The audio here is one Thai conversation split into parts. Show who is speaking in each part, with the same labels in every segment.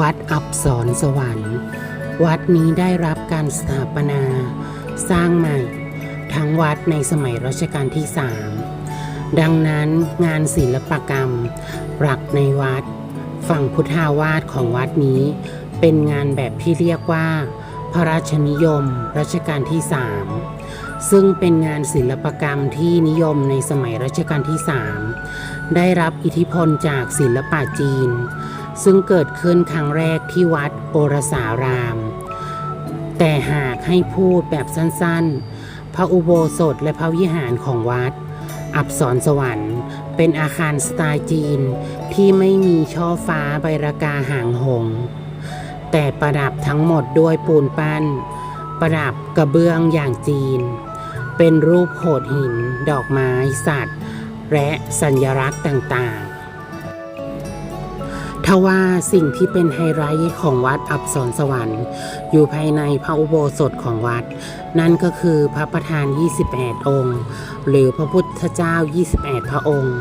Speaker 1: วัดอับสรสวรรค์ วัดนี้ได้รับการสถาปนา สร้างใหม่ทั้งวัดในสมัยรัชกาลที่สามดังนั้นงานศิลปกรรมปรักในวัด ฝั่งพุทธาวาสของวัดนี้ เป็นงานแบบที่เรียกว่า พระราชนิยมรัชกาลที่สามซึ่งเป็นงานศิลปกรรมที่นิยมในสมัยรัชกาลที่สามได้รับอิทธิพลจากศิลปะจีน ซึ่งเกิดขึ้นครั้งแรกที่วัดโอรสาราม แต่หากให้พูดแบบสั้นๆ พระอุโบสถและพระวิหารของวัด อับสรสวรรค์ เป็นอาคารสไตล์จีนที่ไม่มีช่อฟ้าใบรากาหางหง แต่ประดับทั้งหมดด้วยปูนปั้น ประดับกระเบื้องอย่างจีน เป็นรูปโขดหิน ดอกไม้สัตว์ และสัญลักษณ์ต่างๆ ทว่าสิ่งที่เป็นไฮไลท์ของวัดอับสรสวรรค์ อยู่ภายในพระอุโบสถของวัด นั่นก็คือพระประธาน 28 องค์ หรือพระพุทธเจ้า 28 พระองค์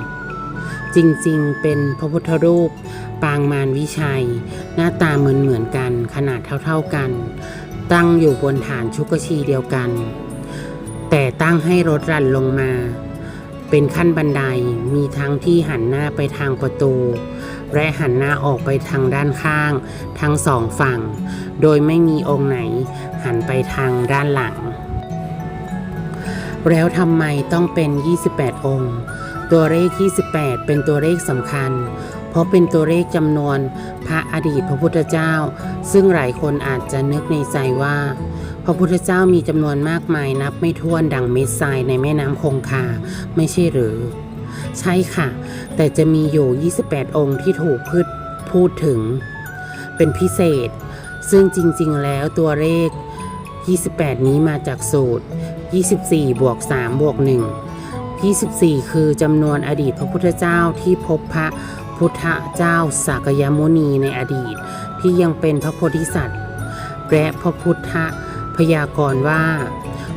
Speaker 1: จริงๆ เป็นพระพุทธรูป ปางมารวิชัย หน้าตาเหมือนเหมือนๆกันขนาดเท่าๆกัน ตั้งอยู่บนฐานชุกชีเดียวกัน แต่ตั้งให้รถรันลงมา เป็นขั้นบันไดมีทั้งที่หันหน้าไปทางประตู และหันหน้าออกไปทางด้านข้าง ทั้งสองฝั่ง โดยไม่มีองค์ไหน หันไปทางด้านหลัง แล้วทำไมต้องเป็น 28 องค์ ตัวเลข 28 เป็นตัวเลขสำคัญ เพราะเป็นตัวเลขจำนวนพระอดีตพระพุทธเจ้า ซึ่งหลายคนอาจจะนึกในใจว่าพระพุทธเจ้ามีจำนวนมากมายนับไม่ถ้วนดังเม็ดทรายในแม่น้ำคงคา ไม่ใช่หรือ ใช่ค่ะ แต่จะมีอยู่ 28 องค์ที่ถูกพูดพูดถึง เป็นพิเศษ ซึ่งจริงๆแล้วตัวเลข 28 นี้มาจากสูตร 24 บวก 3 บวก 1 24 คือจำนวนอดีตพระพุทธเจ้าที่พบพระพุทธเจ้าสากยมุนีในอดีตที่ยังเป็นพระโพธิสัตว์ และพระพุทธพยากรณ์ว่า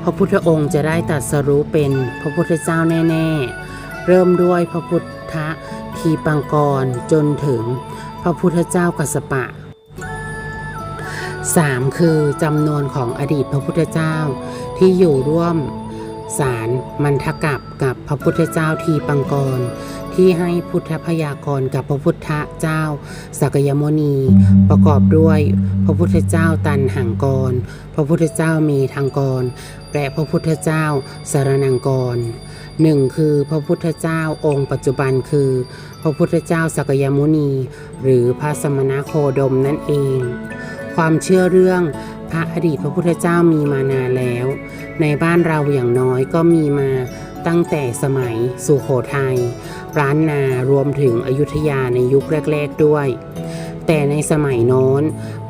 Speaker 1: พระพุทธองค์จะได้ตรัสรู้เป็นพระพุทธเจ้าแน่ ๆ เริ่มด้วยพระพุทธทีปังกรจนถึงพระพุทธเจ้ากัสปะ 3. คือจำนวนของอดีตพระพุทธเจ้าที่อยู่ร่วมสารมันทกับกับพระพุทธเจ้าทีปังกร ที่ให้พุทธพยากรกับพระพุทธเจ้าสักยมุนีประกอบด้วยพระพุทธเจ้าตันหังกร พระพุทธเจ้ามีทางกร และพระพุทธเจ้าสารนังกร หนึ่งคือพระพุทธเจ้าองค์ปัจจุบันคือ พระพุทธเจ้าสักยมุนี หรือพระสมณโคดมนั่นเอง ความเชื่อเรื่องพระอดีตพระพุทธเจ้ามีมานานแล้ว ในบ้านเราอย่างน้อยก็มีมาตั้งแต่สมัยสุโขทัยร้านนารวมถึงอยุธยาในยุคแรก ๆด้วย แต่ในสมัยโน้น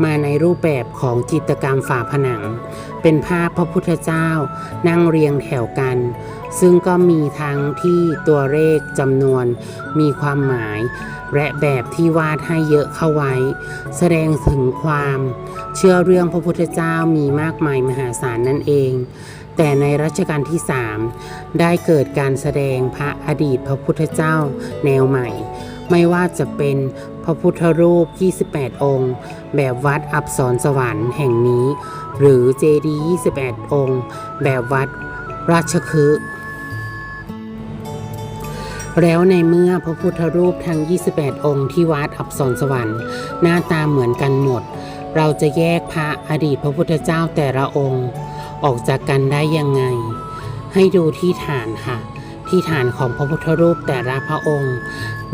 Speaker 1: มาในรูปแบบของจิตรกรรมฝาผนัง เป็นภาพพระพุทธเจ้านั่งเรียงแถวกัน ซึ่งก็มีทั้งที่ตัวเลขจำนวนมีความหมาย และแบบที่วาดให้เยอะเข้าไว้ แสดงถึงความเชื่อเรื่องพระพุทธเจ้ามีมากมายมหาศาลนั่นเองแต่ในรัชกาลที่ 3 ได้เกิดการแสดงพระอดีตพระพุทธเจ้าแนวใหม่ ไม่ว่าจะเป็นพระพุทธรูป 28 องค์ แบบวัดอับสรสวรรค์แห่งนี้ หรือเจดีย์28 องค์ แบบวัดราชคฤห์แล้วในเมื่อพระพุทธรูปทั้ง 28 องค์ที่วัดอับสรสวรรค์ หน้าตาเหมือนกันหมด เราจะแยกพระอดีตพระพุทธเจ้าแต่ละองค์ ออกจากกันได้ยังไง ให้ดูที่ฐานค่ะ ที่ฐานของพระพุทธรูปแต่ละพระองค์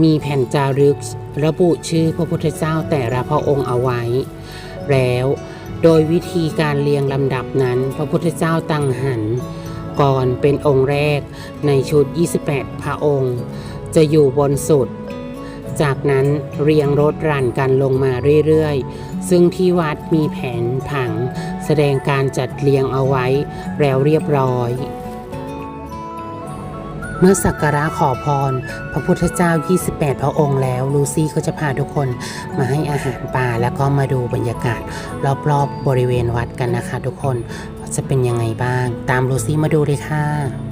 Speaker 1: มีแผ่นจารึกระบุชื่อพระพุทธเจ้าแต่ละพระองค์เอาไว้ แล้วโดยวิธีการเรียงลำดับนั้น พระพุทธเจ้าตั้งหัน ก่อนเป็นองค์แรกในชุด 28 พระองค์ จะอยู่บนสุด จากนั้นเรียงรถรันกันลงมาเรื่อยๆ ซึ่งที่วัดมีแผนผัง แสดงการจัดเรียงเอาไว้แล้วเรียบร้อย เมื่อสักการะขอพร พระพุทธเจ้า 28 พระองค์แล้ว ลูซี่ก็จะพาทุกคนมาให้อาหารปลาแล้วก็มาดูบรรยากาศ รอบๆบริเวณวัดกันนะคะ ทุกคนว่าจะเป็นยังไงบ้าง ตามลูซี่มาดูเลยค่ะ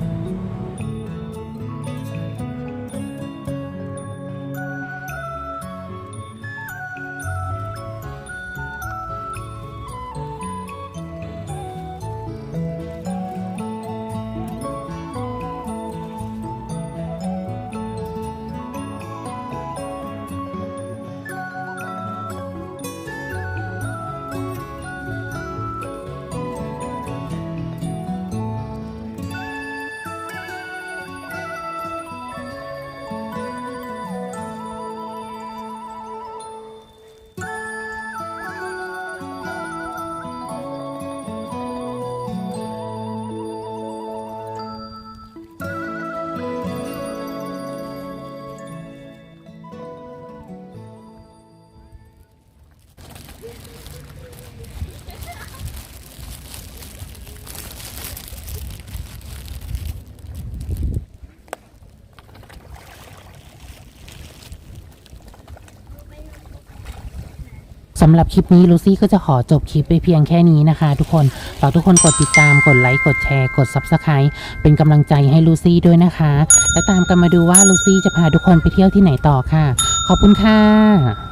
Speaker 1: สำหรับคลิปนี้ลูซี่ก็จะขอจบคลิปไปเพียงแค่นี้นะคะ ทุกคนฝากทุกคนกดติดตามกดไลค์กดแชร์กด Subscribe เป็นกำลังใจให้ลูซี่ด้วยนะคะ และตามกันมาดูว่าลูซี่จะพาทุกคนไปเที่ยวที่ไหนต่อค่ะ ขอบคุณค่ะ